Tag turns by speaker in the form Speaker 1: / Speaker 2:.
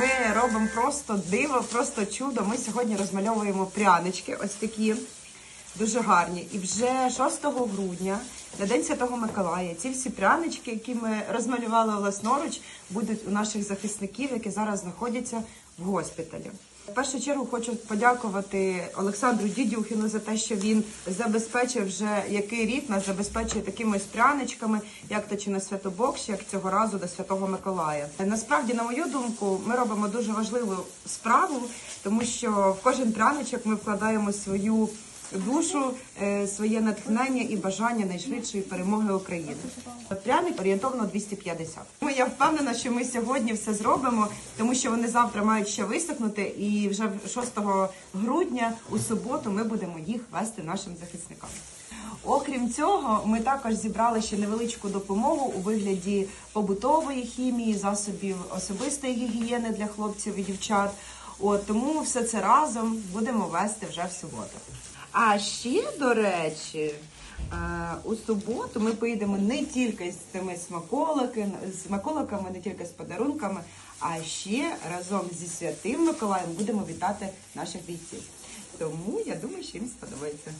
Speaker 1: Ми робимо просто диво, просто чудо. Ми сьогодні розмальовуємо прянички, ось такі. Дуже гарні. І вже 6 грудня, на День Святого Миколая, ці всі прянички, які ми розмалювали власноруч, будуть у наших захисників, які зараз знаходяться в госпіталі. В першу чергу хочу подякувати Олександру Дідюхіну за те, що він забезпечив вже який рік нас забезпечує такими пряничками, як то чи на святобокс, як цього разу до Святого Миколая. Насправді, на мою думку, ми робимо дуже важливу справу, тому що в кожен пряничок ми вкладаємо свою душу, е, своє натхнення і бажання найшвидшої перемоги України. Пряник орієнтовно 250. Тому я впевнена, що ми сьогодні все зробимо, тому що вони завтра мають ще висохнути, і вже 6 грудня у суботу ми будемо їх вести нашим захисникам. Окрім цього, ми також зібрали ще невеличку допомогу у вигляді побутової хімії, засобів особистої гігієни для хлопців і дівчат. От тому все це разом будемо вести вже в суботу. А ще, до речі, е, у суботу ми поїдемо не тільки з цими смаколиками, смаколиками, не тільки з подарунками, а ще разом зі святим Миколаєм будемо вітати наших бійців. Тому я думаю, що їм сподобається.